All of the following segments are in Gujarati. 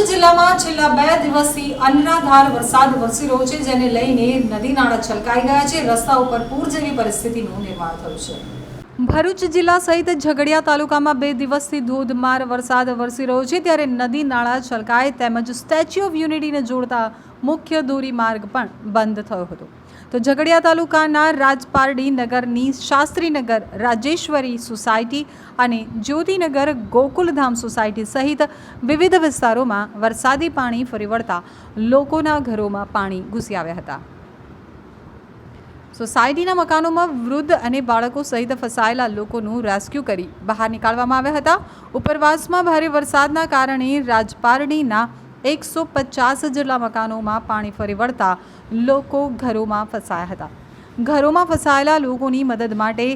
જિલ્લામાં છેલ્લા બે દિવસથી અનરાધાર વરસાદ વરસી રહ્યો છે, જેને લઈને નદી નાળા છલકાઈ ગયા છે. રસ્તા ઉપર પૂર જેવી પરિસ્થિતિનું નિર્માણ થયું છે. ભરૂચ જિલ્લા સહિત ઝઘડિયા તાલુકામાં બે દિવસથી ધોધમાર વરસાદ વરસી રહ્યો છે, ત્યારે નદી નાળા છલકાય તેમજ સ્ટેચ્યુ ઓફ યુનિટીને જોડતા મુખ્ય ધોરીમાર્ગ પણ બંધ થયો હતો. તો ઝઘડિયા તાલુકાના રાજપારડી નગરની શાસ્ત્રીનગર રાજેશ્વરી સોસાયટી અને જ્યોતિનગર ગોકુલધામ સોસાયટી સહિત વિવિધ વિસ્તારોમાં વરસાદી પાણી ફરી વળતા લોકોના ઘરોમાં પાણી ઘૂસી આવ્યા હતા. સોસાયટીના મકાનોમાં વૃદ્ધ અને બાળકો સહિત ફસાયેલા લોકોનું રેસ્ક્યુ કરી બહાર નીકાળવામાં આવ્યા હતા. ઉપરવાસમાં ભારે વરસાદના કારણે રાજપારડીના એકસો પચાસ જેટલા મકાનોમાં પાણી ફરી વળતા લોકો ઘરોમાં ફસાયા હતા. ઘરોમાં ફસાયેલા લોકોની મદદ માટે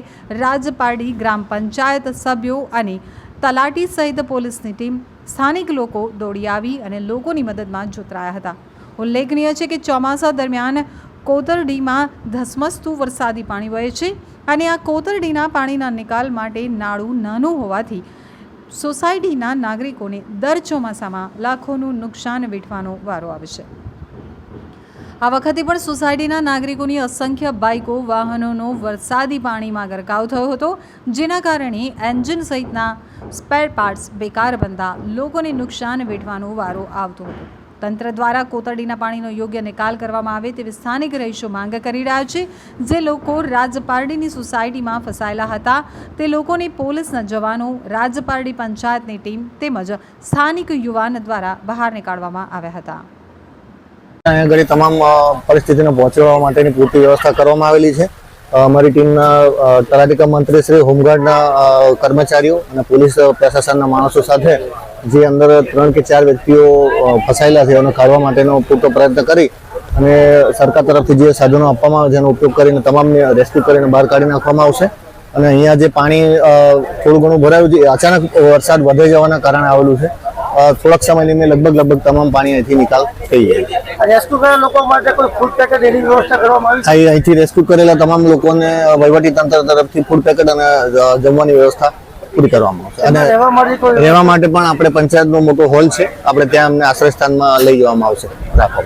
રાજપાડી ગ્રામ પંચાયત સભ્યો અને તલાટી સહિત પોલીસની ટીમ સ્થાનિક લોકો દોડી આવી અને લોકોની મદદમાં જોતરાયા હતા. ઉલ્લેખનીય છે કે ચોમાસા દરમિયાન કોતરડીમાં ધસમસતું વરસાદી પાણી વહે છે અને આ કોતરડીના પાણીના નિકાલ માટે નાળું નાનું હોવાથી સોસાયટીના નાગરિકોને દર ચોમાસામાં લાખોનું નુકસાન વેઠવાનો વારો આવશે આ વખતે પણ સોસાયટીના નાગરિકોની અસંખ્ય બાઇકો, વાહનોનો વરસાદી પાણીમાં ગરકાવ થયો હતો, જેના કારણે એન્જિન સહિતના સ્પેર પાર્ટ્સ બેકાર બનતા લોકોને નુકસાન વેઠવાનો વારો આવતો હતો. તંત્ર દ્વારા કોતરડીના પાણીનો યોગ્ય નિકાલ કરવામાં આવે તેવી સ્થાનિક રહીશો માંગ કરી રહ્યા છે. જે લોકો રાજપારડીની સોસાયટીમાં ફસાયેલા હતા, તે લોકોને પોલીસના જવાનો રાજપારડી પંચાયતની ટીમ તેમજ સ્થાનિક યુવાન દ્વારા બહાર નીકાળવામાં આવ્યા હતા. અહીંયા આગળ તમામ પરિસ્થિતિને પહોંચવા માટેની પૂરતી વ્યવસ્થા કરવામાં આવેલી છે. અમારી ટીમના તલાટીકા મંત્રી શ્રી, હોમગાર્ડના કર્મચારીઓ અને પોલીસ પ્રશાસનના માણસો સાથે જે અંદર ત્રણ કે ચાર વ્યક્તિઓ ફસાયેલા છે એને કાઢવા માટેનો પૂરતો પ્રયત્ન કરી અને સરકાર તરફથી જે સાધનો આપવામાં આવે છે એનો ઉપયોગ કરીને તમામને રેસ્ક્યુ કરીને બહાર કાઢી નાખવામાં આવશે. અને અહીંયા જે પાણી થોડું ઘણું ભરાયું છે અચાનક વરસાદ વધે જવાના કારણે આવેલું છે. થોડાક સમયની મેં લગભગ લગભગ તમામ પાણી અહીંથી નિકાલ થઈ જાય રેસ્ક્યુ કરેલા લોકો માટે કોઈ ફૂડ પેકેટ એની વ્યવસ્થા કરવામાં આવી અહીંથી રેસ્ક્યુ કરેલા તમામ લોકોને વહીવટી તંત્ર તરફથી ફૂડ પેકેટ અને જમવાની વ્યવસ્થા પૂરી કરવામાં આવશે. અને રહેવા માટે પણ આપણે પંચાયતનો મોટો હોલ છે. આપણે ત્યાં અમને આશ્રય સ્થાનમાં લઈ જવામાં આવશે. રાખો.